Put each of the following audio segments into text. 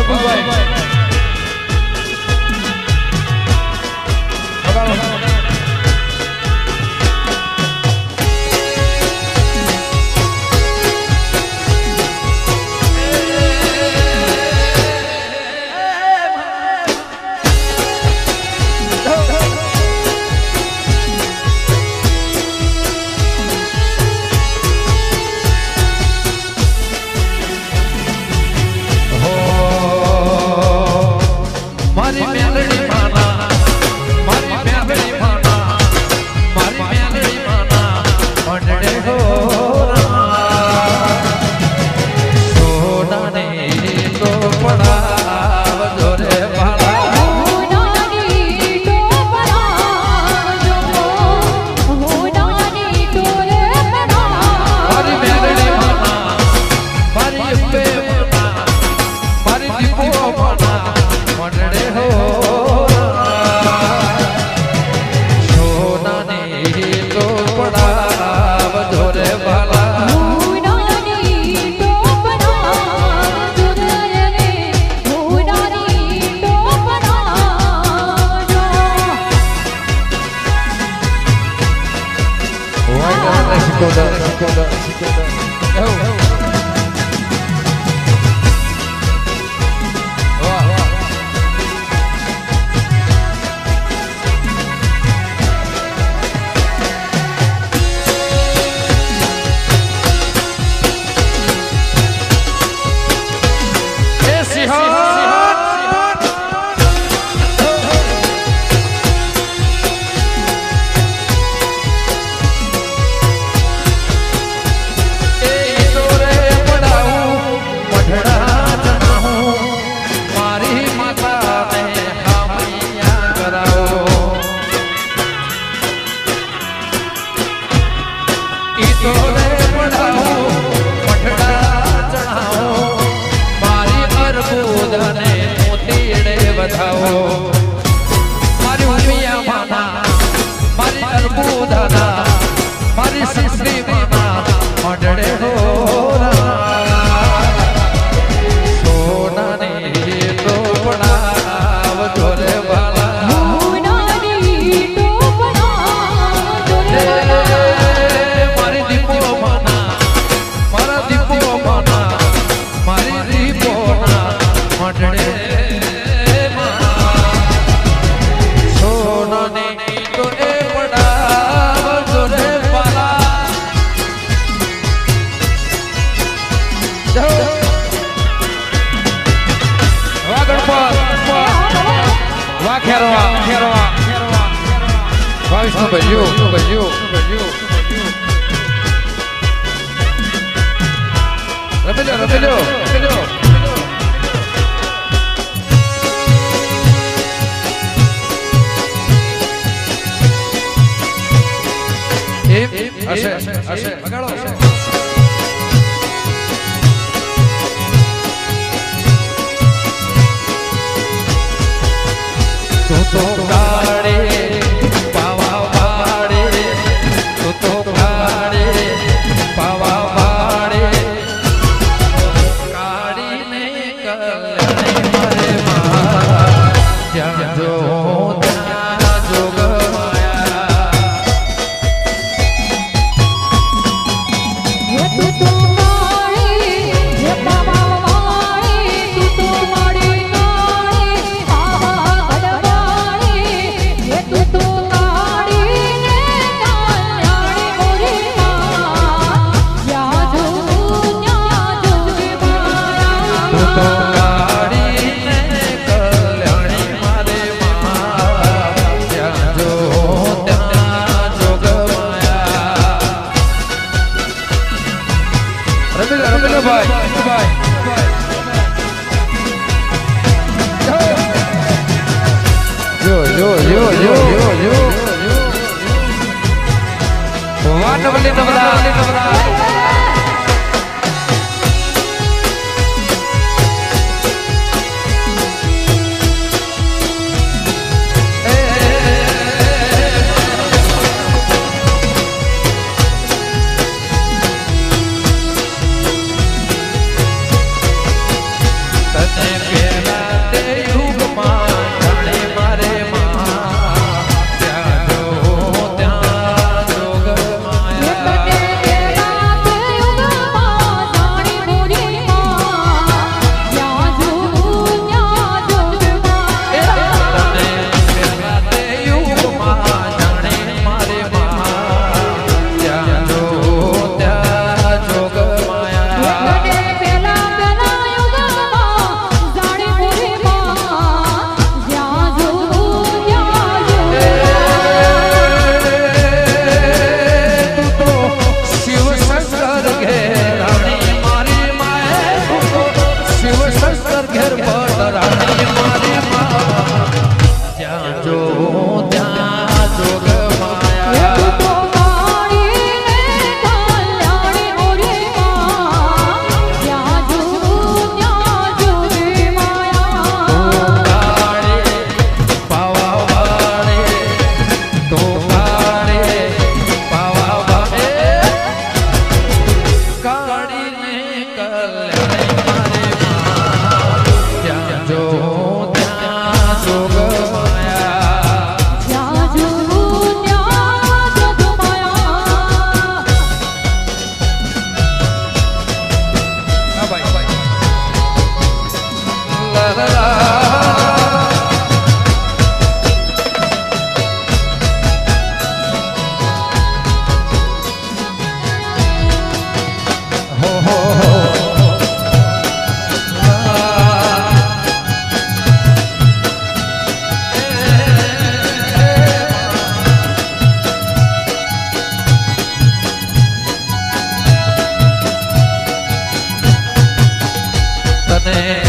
Mehboobbhai Sikandar, Sikandar, Sikandar. ખાઓ મારી ઉમિયા મામા, મારી અરબુ મારી સસરી મામા, મંડળે હો સોનાની ટોપણા આવજો રે રમી લો રમી લો રમી લો હશે હશે બગાડો બધા hacer.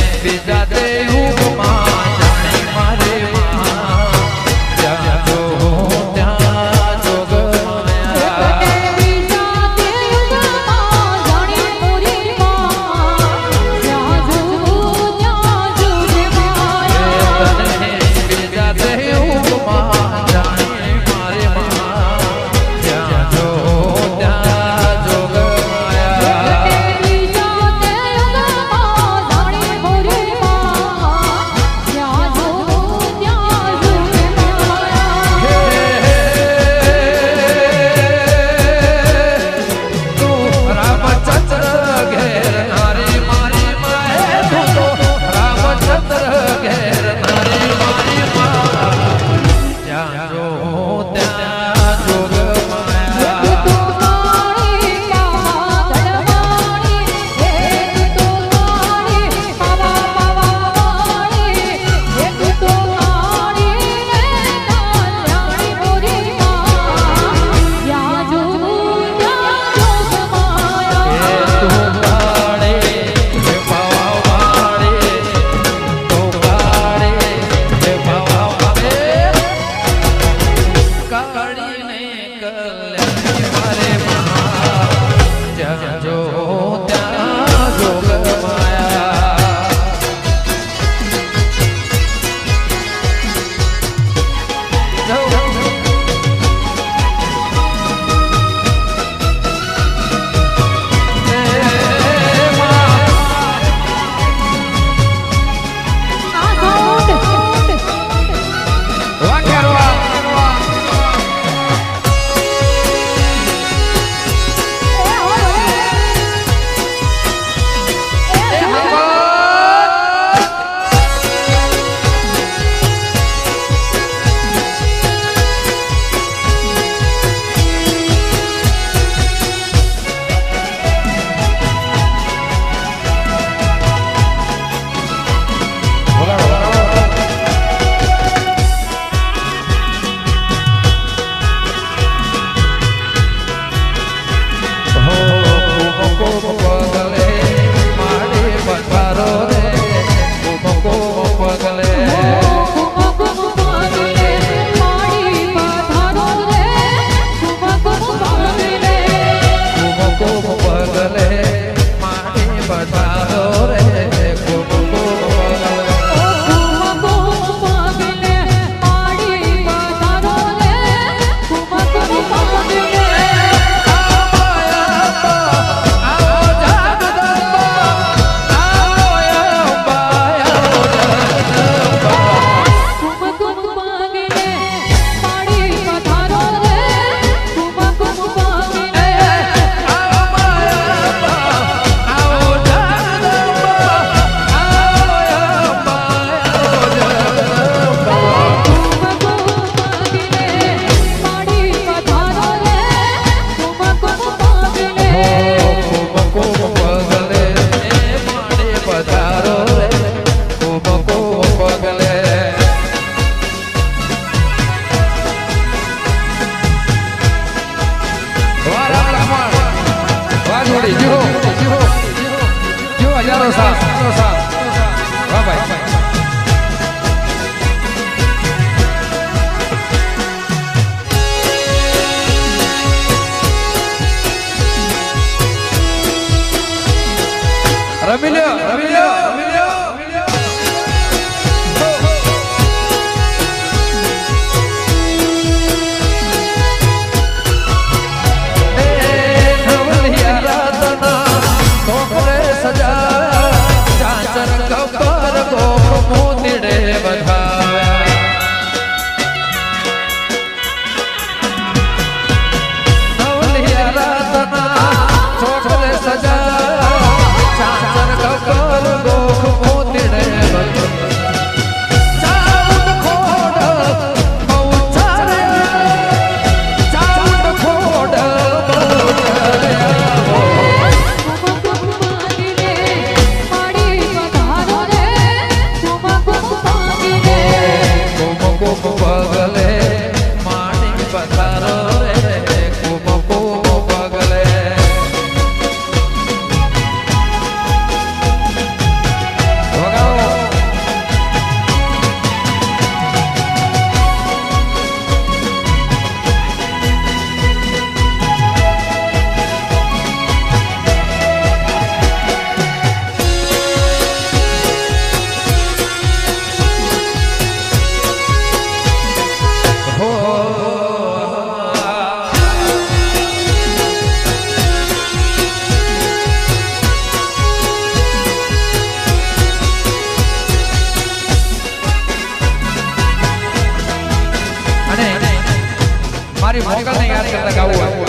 સાલ વાહ ભાઈ de Monga nem era da Gaúa.